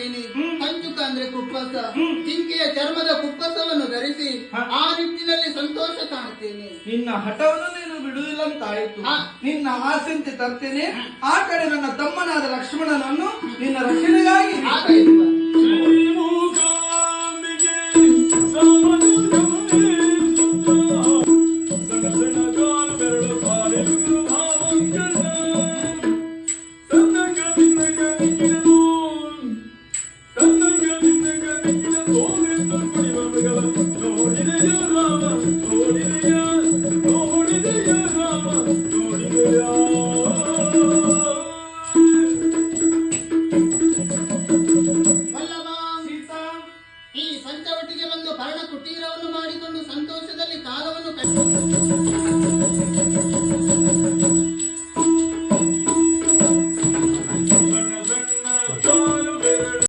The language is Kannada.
ಕಾಣ್ತೇನೆ ಕಂಚುಕ ಅಂದ್ರೆ ಕುಪ್ಪಸ. ಜಿಂಕೆಯ ಚರ್ಮದ ಕುಪ್ಪಸವನ್ನು ಧರಿಸಿ ಆ ನಿಟ್ಟಿನಲ್ಲಿ ಸಂತೋಷ ಕಾಣ್ತೀನಿ. ನಿನ್ನ ಹಠವನ್ನು ನೀನು ಬಿಡುವುದಿಲ್ಲ ಅಂತ ಆಯ್ತು ನಿನ್ನ ಆಸೆಂತೆ ತರ್ತೇನೆ. ಆ ಕಡೆ ನನ್ನ ತಮ್ಮನಾದ ಲಕ್ಷ್ಮಣನನ್ನು ನಿನ್ನ ರಕ್ಷಣೆಗಾಗಿ ಈ ಪಂಚವಟಿಗೆ ಬಂದು ಕುಟೀರವನ್ನು ಮಾಡಿಕೊಂಡು ಸಂತೋಷದಲ್ಲಿ ಕಾಲವನ್ನು ಕಳೆದ